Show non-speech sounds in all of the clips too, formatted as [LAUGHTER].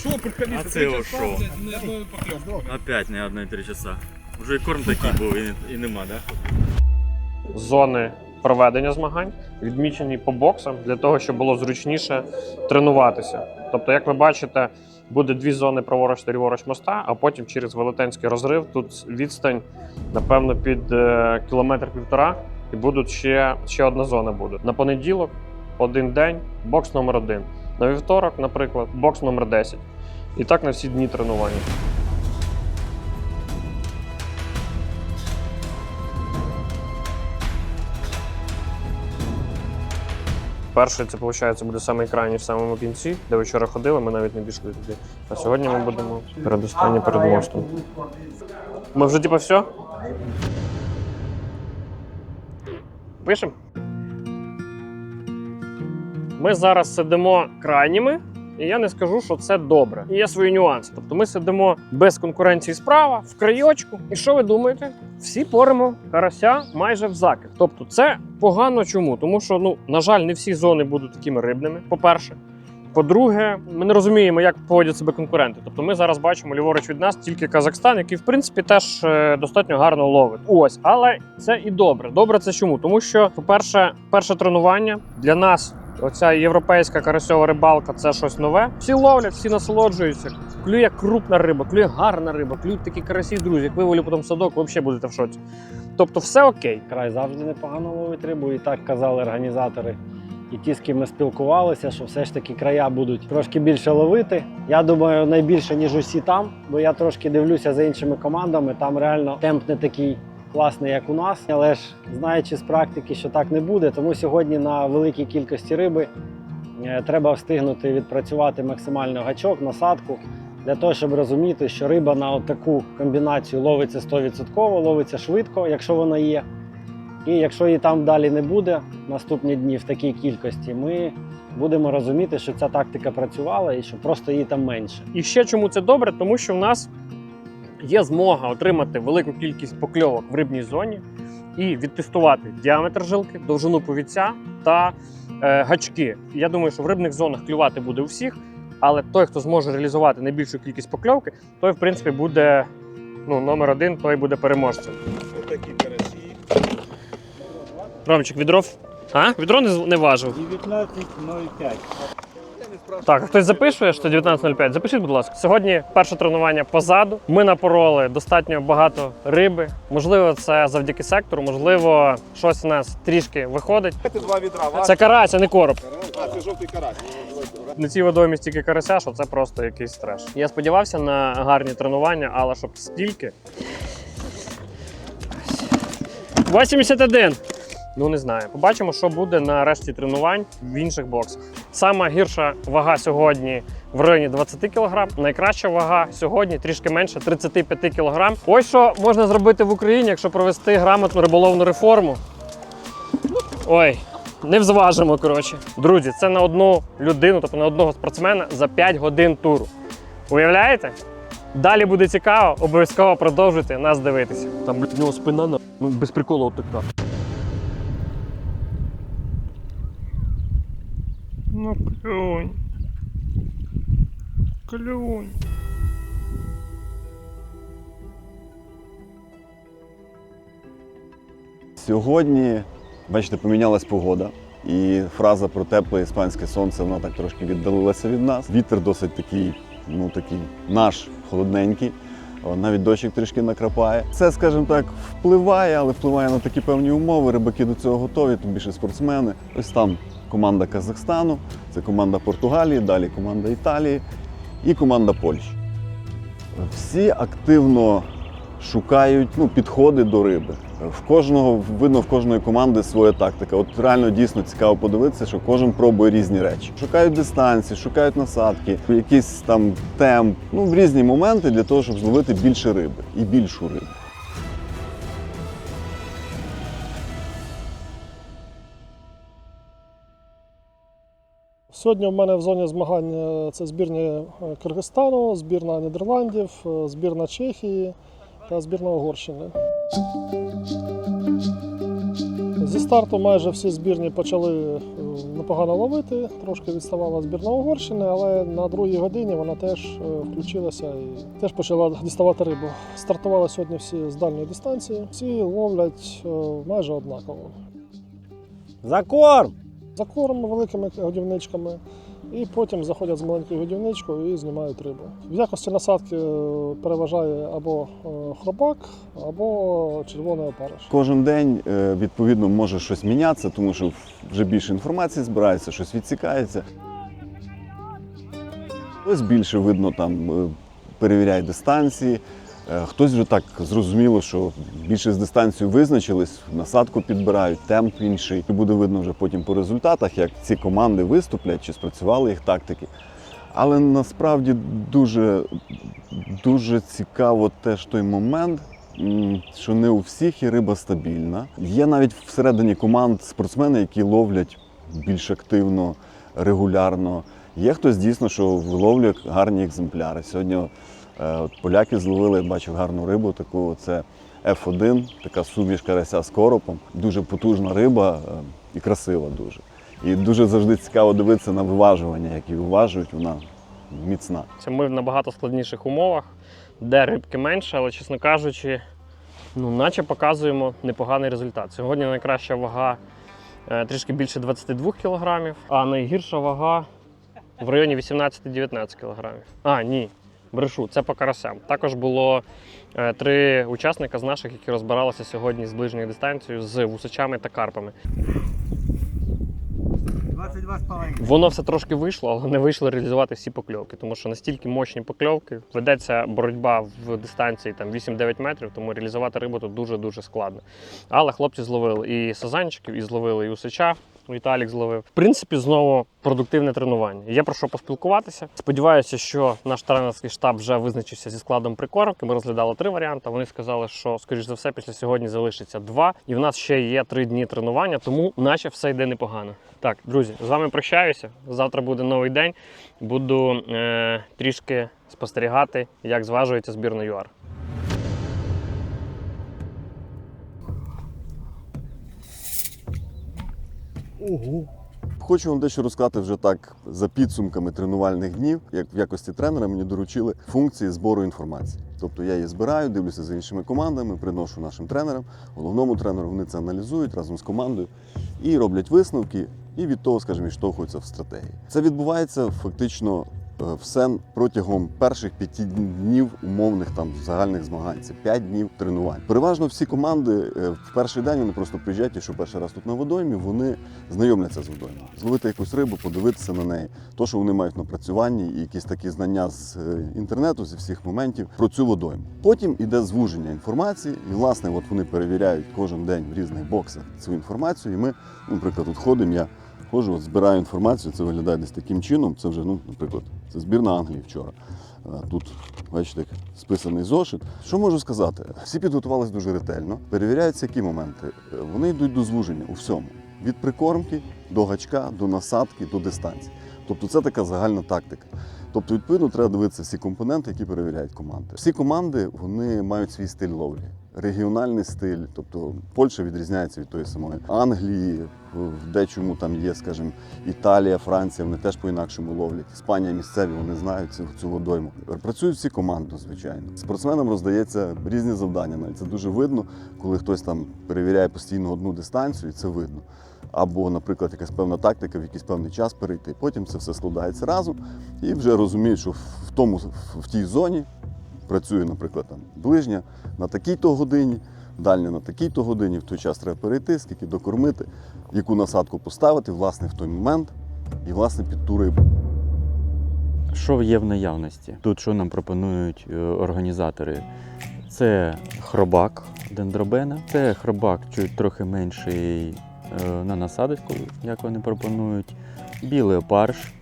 Що, приходи, А це його що? Опять не одне три часа. Уже і корм такий був, і, і нема, да? зони проведення змагань, відмічені по боксам для того, щоб було зручніше тренуватися. Тобто, як ви бачите, буде дві зони праворуч та ліворуч моста, а потім через велетенський розрив. Тут відстань, напевно, під е, кілометр півтора, і будуть ще, ще одна зона буде. На понеділок один день, бокс номер один. На вівторок, наприклад, бокс номер 10. І так на всі дні тренування. Перший це виходить буде саме крайній в самому кінці, де ви вчора ходили, ми навіть не пішли туди. А сьогодні ми будемо передостанні перед мостом. Ми вже типу все? Пишемо? Ми зараз сидимо крайніми, і я не скажу, що це добре. І Є свої нюанси. Тобто ми сидимо без конкуренції справа, в крайочку. І що ви думаєте? Всі поримо карася майже в закид. Тобто, це погано чому? Тому що, ну, на жаль, не всі зони будуть такими рибними. По-перше. По-друге, ми не розуміємо, як поводять себе конкуренти. Тобто, ми зараз бачимо ліворуч від нас тільки Казахстан, який в принципі теж е, достатньо гарно ловить. Ось, але це і добре. Добре, це чому? Тому що, по-перше, перше тренування для нас. Оця європейська карасьова рибалка це щось нове. Всі ловлять, всі насолоджуються. Клює крупна риба, клює гарна риба, клюють такі карасі, друзі. Як виволю потім садок, ви взагалі будете в шоці. Тобто, все окей. Край завжди непогано ловить рибу, і так казали організатори. І ті, з ким ми спілкувалися, що все ж таки края будуть трошки більше ловити. Я думаю, найбільше, ніж усі там, бо я трошки дивлюся за іншими командами. Там реально темп не такий класний, як у нас. Але ж знаючи з практики, що так не буде, тому сьогодні на великій кількості риби е, треба встигнути відпрацювати максимально гачок, насадку. Для того, щоб розуміти, що риба на таку комбінацію ловиться 100%, ловиться швидко, якщо вона є. І якщо її там далі не буде наступні дні в такій кількості, ми будемо розуміти, що ця тактика працювала і що просто її там менше. І ще чому це добре? Тому що в нас є змога отримати велику кількість покльовок в рибній зоні і відтестувати діаметр жилки, довжину повіця та е, гачки. Я думаю, що в рибних зонах клювати буде у всіх, але той, хто зможе реалізувати найбільшу кількість покльовки, той, в принципі, буде ну, номер один, той буде переможцем. Отакі карасі. Ромчик, відро. А? Відро не, не важив. 19.05. Так, хтось записує, що 19.05? Запишіть, будь ласка. Сьогодні перше тренування позаду. Ми напороли достатньо багато риби. Можливо, це завдяки сектору, можливо, щось у нас трішки виходить. Це два відра. Це карась, а не короб. А, це жовтий карась. На цій водоймі стільки карася, що це просто якийсь треш. Я сподівався на гарні тренування, але щоб стільки. 81. Ну не знаю. Побачимо, що буде на решті тренувань в інших боксах. Сама гірша вага сьогодні в районі 20 кг. Найкраща вага сьогодні трішки менше 35 кг. Ось що можна зробити в Україні, якщо провести грамотну риболовну реформу. Ой, не взважимо, коротше. Друзі, це на одну людину, тобто на одного спортсмена за 5 годин туру. Уявляєте? Далі буде цікаво, обов'язково продовжуйте нас дивитися. Там блядь, в нього спина на ну, без приколу отака. Ну клюнь. Клюнь. Сьогодні, бачите, помінялась погода, і фраза про тепле іспанське сонце вона так трошки віддалилася від нас. Вітер досить такий, ну такий наш холодненький. Навіть дощик трішки накрапає. Це, скажімо так, впливає, але впливає на такі певні умови. Рибаки до цього готові, тим більше спортсмени. Ось там команда Казахстану, це команда Португалії, далі команда Італії і команда Польщі. Всі активно шукають ну, підходи до риби. В кожного видно в кожної команди своя тактика. От реально дійсно цікаво подивитися, що кожен пробує різні речі. Шукають дистанції, шукають насадки, якийсь там темп, ну в різні моменти для того, щоб зловити більше риби і більшу рибу. Сьогодні в мене в зоні змагань е, це збірні е, Киргизстану, збірна Нідерландів, е, збірна Чехії та збірна Угорщини. Зі старту майже всі збірні почали непогано ловити, трошки відставала збірна Угорщини, але на другій годині вона теж включилася і теж почала [LAUGHS] діставати рибу. Стартували сьогодні всі з дальньої дистанції. Всі ловлять майже однаково. За корм! За корм великими годівничками, і потім заходять з маленькою годівничкою і знімають рибу. В якості насадки е, переважає або е, хробак, або червоний опариш. Кожен день е, відповідно може щось мінятися, тому що вже більше інформації збирається, щось відсікається. Хтось більше видно там перевіряє дистанції. Е, Хтось вже так зрозуміло, що більше з дистанцією визначились, насадку підбирають, темп інший. І буде видно вже потім по результатах, як ці команди виступлять, чи спрацювали їх тактики. Але насправді дуже, дуже цікаво теж той момент, що не у всіх і риба стабільна. Є навіть всередині команд спортсмени, які ловлять більш активно, регулярно. Є хтось дійсно, що виловлює гарні екземпляри. Сьогодні от поляки зловили, бачив гарну рибу, таку це F1, така суміш карася з коропом. Дуже потужна риба е, і красива дуже. І дуже завжди цікаво дивитися на виважування, як її виважують, вона міцна. Це ми в набагато складніших умовах, де рибки менше, але, чесно кажучи, ну, наче показуємо непоганий результат. Сьогодні найкраща вага е, трішки більше 22 кг, а найгірша вага в районі 18-19 кг. А, ні, брешу, це по карасям. Також було е, три учасника з наших, які розбиралися сьогодні з ближньою дистанцією з вусачами та карпами. Воно все трошки вийшло, але не вийшло реалізувати всі покльовки, тому що настільки мощні покльовки, ведеться боротьба в дистанції там 8-9 метрів, тому реалізувати рибу тут дуже-дуже складно. Але хлопці зловили і сазанчиків, і зловили і усича. Віталік зловив. В принципі, знову продуктивне тренування. Є про що поспілкуватися. Сподіваюся, що наш тренерський штаб вже визначився зі складом прикормки. Ми розглядали три варіанти. Вони сказали, що, скоріш за все, після сьогодні залишиться два. І в нас ще є три дні тренування, тому наче все йде непогано. Так, друзі, з вами прощаюся. Завтра буде новий день. Буду е, трішки спостерігати, як зважується збірна ЮАР. Хочу вам дещо розказати вже так за підсумками тренувальних днів. Як в якості тренера мені доручили функції збору інформації. Тобто я її збираю, дивлюся за іншими командами, приношу нашим тренерам, головному тренеру. Вони це аналізують разом з командою і роблять висновки, і від того, скажімо, відштовхуються в стратегії. Це відбувається фактично все протягом перших п'яти днів умовних там загальних змагань. Це п'ять днів тренувань. Переважно всі команди е, в перший день вони просто приїжджають, що перший раз тут на водоймі, вони знайомляться з водоймою. Зловити якусь рибу, подивитися на неї. То, що вони мають напрацюванні, і якісь такі знання з е, інтернету, зі всіх моментів про цю водойму. Потім іде звуження інформації, і власне, от вони перевіряють кожен день в різних боксах цю інформацію. І ми, ну, наприклад, тут ходимо. Я Ходжу, от збираю інформацію, це виглядає десь таким чином. Це вже, ну, наприклад, це збірна Англії вчора. Е, Тут, бачите, списаний зошит. Що можу сказати? Всі підготувалися дуже ретельно. Перевіряються які моменти. Е, Вони йдуть до звуження у всьому: від прикормки до гачка, до насадки, до дистанції. Тобто це така загальна тактика. Тобто, відповідно, треба дивитися всі компоненти, які перевіряють команди. Всі команди вони мають свій стиль ловлі. Регіональний стиль, тобто Польща відрізняється від тої самої Англії, в дечому там є, скажімо, Італія, Франція, вони теж по-інакшому ловлять. Іспанія місцеві, вони знають цю, цю водойму. Працюють всі команди, звичайно. Спортсменам роздається різні завдання. Навіть це дуже видно, коли хтось там перевіряє постійно одну дистанцію, і це видно. Або, наприклад, якась певна тактика в якийсь певний час перейти. Потім це все складається разом і вже розуміють, що в тому в тій зоні працює, наприклад, там ближня на такій-то годині, дальня на такій-то годині. В той час треба перейти, скільки докормити, яку насадку поставити, власне, в той момент і власне під ту рибу. Що є в наявності? Тут що нам пропонують е, організатори? Це хробак дендробена, це хробак чуть трохи менший е, на насадочку, як вони пропонують. Білий опариш.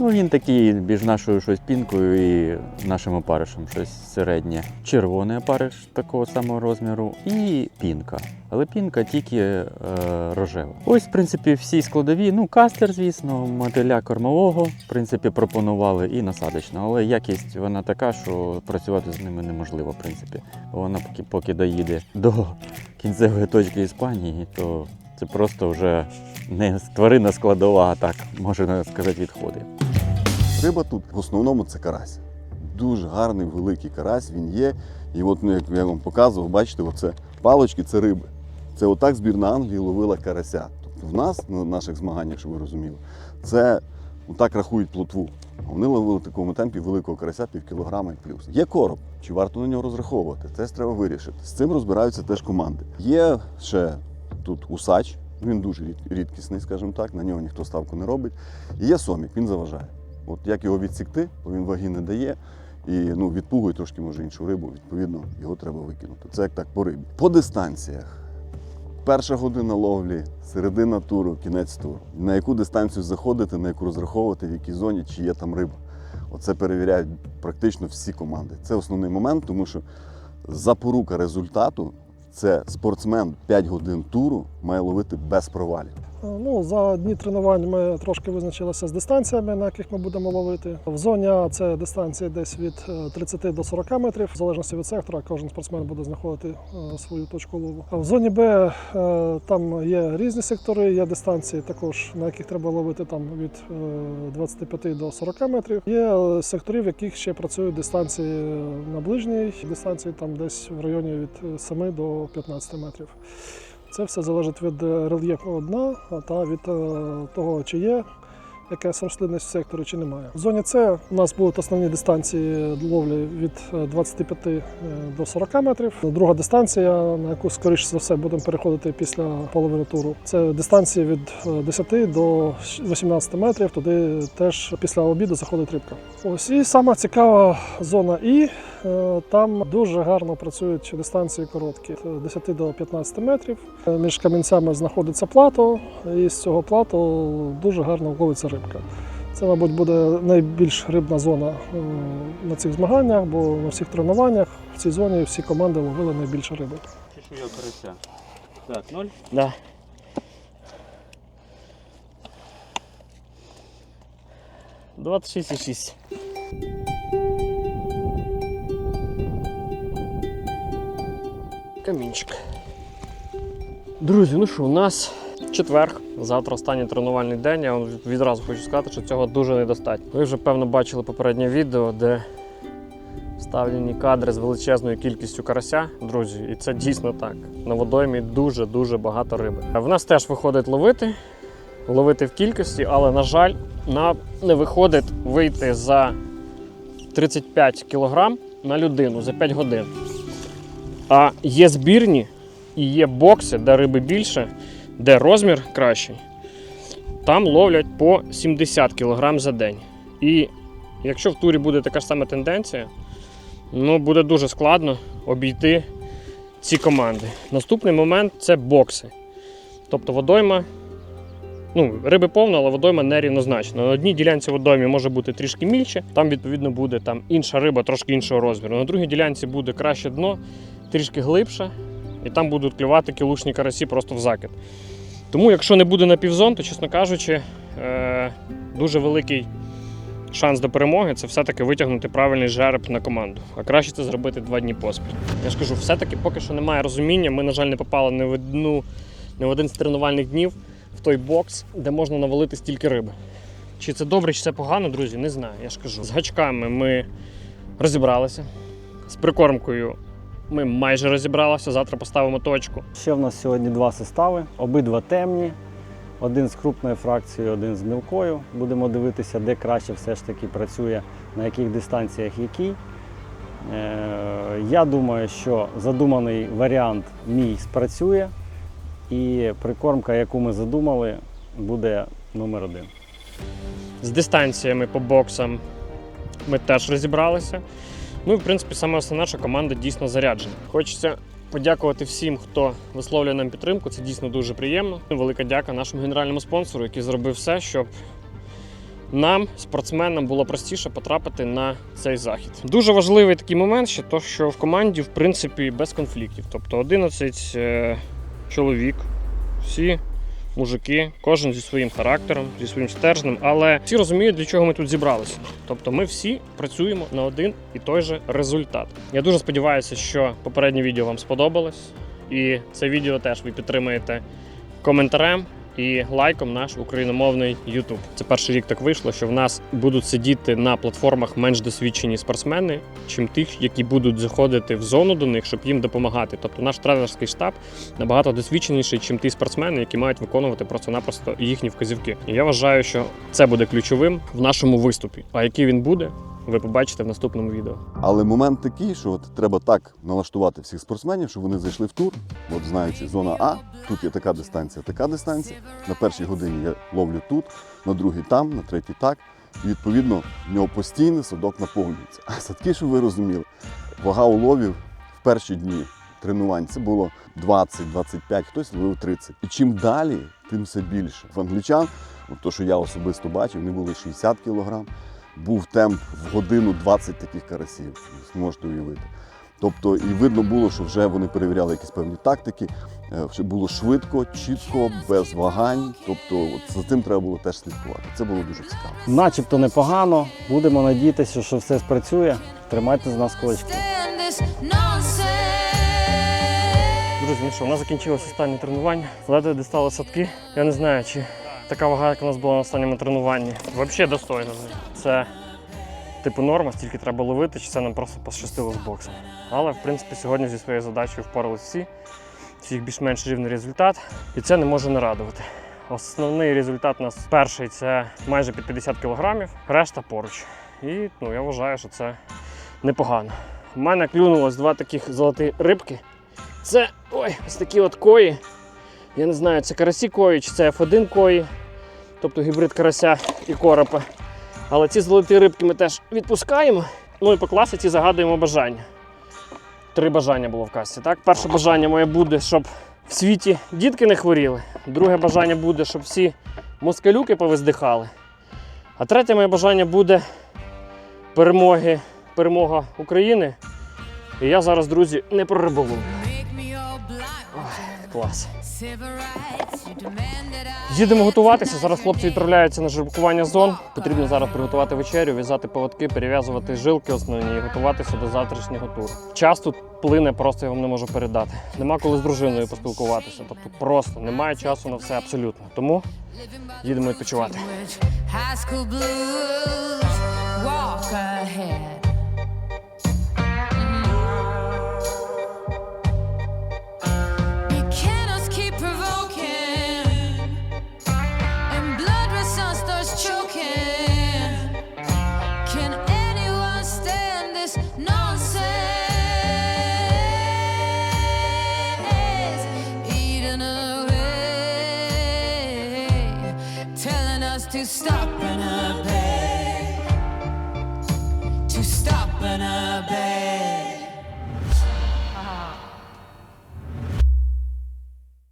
Ну, він такий між нашою щось пінкою і нашим опаришем щось середнє. Червоний опариш такого самого розміру і пінка. Але пінка тільки е, рожева. Ось, в принципі, всі складові. Ну, кастер, звісно, мотиля кормового, в принципі, пропонували і насадочна. Але якість вона така, що працювати з ними неможливо, в принципі. Вона поки, поки доїде до кінцевої точки Іспанії, то Це просто вже не тварина складова, а так можна сказати, відходи. Риба тут в основному це карась. Дуже гарний великий карась він є. І от ну, як я вам показував, бачите, оце палочки це риби. Це отак збірна Англії ловила карася. Тобто в нас на наших змаганнях, щоб ви розуміли, це отак рахують плотву. Вони ловили в такому темпі великого карася пів кілограма і плюс. Є короб, чи варто на нього розраховувати? Це треба вирішити. З цим розбираються теж команди. Є ще тут усач, він дуже рід- рідкісний, скажімо так, на нього ніхто ставку не робить. І є сомік, він заважає. От як його відсікти, бо він ваги не дає. І ну, відпугує трошки може іншу рибу, відповідно, його треба викинути. Це як так по рибі. По дистанціях. Перша година ловлі, середина туру, кінець туру. На яку дистанцію заходити, на яку розраховувати, в якій зоні, чи є там риба. Оце перевіряють практично всі команди. Це основний момент, тому що запорука результату це спортсмен 5 годин туру має ловити без провалів. Ну, за дні тренувань ми трошки визначилися з дистанціями, на яких ми будемо ловити. В зоні А це дистанція десь від е, 30 до 40 метрів, в залежності від сектора, кожен спортсмен буде знаходити е, свою точку лову. А в зоні Б е, там є різні сектори, є дистанції також, на яких треба ловити там від е, 25 до 40 метрів. Є е, сектори, в яких ще працюють дистанції на ближній дистанції, там десь в районі від 7 до 15 метрів. Це все залежить від е, рельєфу дна та від е, того, чи є якась рослинність в секторі, чи немає. В зоні С у нас будуть основні дистанції ловлі від е, 25 е, до 40 метрів. Друга дистанція, на яку скоріше за все будемо переходити після половини туру. Це дистанції від е, 10 до 18 метрів. Туди теж після обіду заходить рибка. Ось і сама цікава зона І. Е, Там дуже гарно працюють дистанції короткі, від 10 до 15 метрів. Е, Між камінцями знаходиться плато, і з цього плато дуже гарно ловиться рибка. Це, мабуть, буде найбільш рибна зона е, на цих змаганнях, бо на всіх тренуваннях в цій зоні всі команди ловили найбільше риби. Чешуя карася. Так, ноль. Да. Двадцять шість і шість. Камінчик. Друзі, ну що, у нас четверг. Завтра останній тренувальний день. Я вам відразу хочу сказати, що цього дуже недостатньо. Ви вже певно бачили попереднє відео, де вставлені кадри з величезною кількістю карася, друзі, і це дійсно так. На водоймі дуже-дуже багато риби. В нас теж виходить ловити, ловити в кількості, але, на жаль, нам не виходить вийти за 35 кг на людину за 5 годин. А є збірні і є бокси, де риби більше, де розмір кращий. Там ловлять по 70 кг за день. І якщо в турі буде така ж сама тенденція, ну буде дуже складно обійти ці команди. Наступний момент це бокси. Тобто водойма. Ну, риби повно, але водойма нерівнозначна. На одній ділянці водойми може бути трішки мільче, там, відповідно, буде там інша риба, трошки іншого розміру. На другій ділянці буде краще дно, трішки глибше, і там будуть клювати кілушні карасі просто в закид. Тому, якщо не буде напівзон, то, чесно кажучи, е- дуже великий шанс до перемоги це все-таки витягнути правильний жереб на команду. А краще це зробити два дні поспіль. Я ж кажу, все-таки поки що немає розуміння. Ми, на жаль, не попали не в одну, не в один з тренувальних днів в той бокс, де можна навалити стільки риби. Чи це добре, чи це погано, друзі, не знаю. Я ж кажу. З гачками ми розібралися. З прикормкою ми майже розібралися. Завтра поставимо точку. Ще в нас сьогодні два состави, обидва темні. Один з крупною фракцією, один з мілкою. Будемо дивитися, де краще все ж таки працює, на яких дистанціях який. Е, Я думаю, що задуманий варіант мій спрацює, і прикормка, яку ми задумали, буде номер один. З дистанціями по боксам ми теж розібралися. Ну і в принципі саме основна, що команда дійсно заряджена. Хочеться подякувати всім, хто висловлює нам підтримку. Це дійсно дуже приємно. Велика дяка нашому генеральному спонсору, який зробив все, щоб нам, спортсменам, було простіше потрапити на цей захід. Дуже важливий такий момент, ще то, що в команді в принципі без конфліктів. Тобто 11 е, чоловік, всі мужики, кожен зі своїм характером, зі своїм стержнем, але всі розуміють, для чого ми тут зібралися. Тобто ми всі працюємо на один і той же результат. Я дуже сподіваюся, що попереднє відео вам сподобалось, і це відео теж ви підтримаєте коментарем і лайком наш україномовний YouTube. Це перший рік так вийшло, що в нас будуть сидіти на платформах менш досвідчені спортсмени, чим тих, які будуть заходити в зону до них, щоб їм допомагати. Тобто наш тренерський штаб набагато досвідченіший, чим ті спортсмени, які мають виконувати просто-напросто їхні вказівки. І я вважаю, що це буде ключовим в нашому виступі. А який він буде, ви побачите в наступному відео. Але момент такий, що от треба так налаштувати всіх спортсменів, щоб вони зайшли в тур. От знаючи, зона А, тут є така дистанція, така дистанція. На першій годині я ловлю тут, на другій там, на третій так. І відповідно в нього постійний садок наповнюється. А садки, щоб ви розуміли, вага уловів в перші дні тренувань це було 20-25, хтось ловив 30. І чим далі, тим все більше. В англічан, от то, що я особисто бачив, вони були 60 кілограм був темп в годину 20 таких карасів, можете уявити. Тобто, і видно було, що вже вони перевіряли якісь певні тактики, е, було швидко, чітко, без вагань. Тобто, от за цим треба було теж слідкувати. Це було дуже цікаво. Начебто непогано. Будемо надіятися, що все спрацює. Тримайте з нас nonsense. Друзі, ну що, у нас закінчилось останнє тренування. Ледве дістали садки. Я не знаю, чи така вага, як у нас була на останньому тренуванні, взагалі достойна. Це типу норма, стільки треба ловити, чи це нам просто пощастило з боксом. Але в принципі сьогодні зі своєю задачею впорались всі. Всіх більш-менш рівний результат, і це не може не радувати. Основний результат у нас перший це майже під 50 кілограмів, решта поруч. І ну, я вважаю, що це непогано. У мене клюнулось два таких золоті рибки. Це ой, ось такі от кої. Я не знаю, це карасі кої чи це F1 кої, тобто гібрид карася і коропа. Але ці золоті рибки ми теж відпускаємо. Ну і по класиці загадуємо бажання. Три бажання було в касті. Так? Перше бажання моє буде, щоб в світі дітки не хворіли. Друге бажання буде, щоб всі москалюки повиздихали. А третє моє бажання буде перемоги, перемога України. І я зараз, друзі, не про риболовлю. Make me all blind. Клас. Їдемо готуватися. Зараз хлопці відправляються на жеребкування зон. Потрібно зараз приготувати вечерю, в'язати поводки, перев'язувати жилки основні і готуватися до завтрашнього туру. Час тут плине, просто я вам не можу передати. Нема коли з дружиною поспілкуватися. Тобто просто немає часу на все абсолютно. Тому їдемо відпочивати.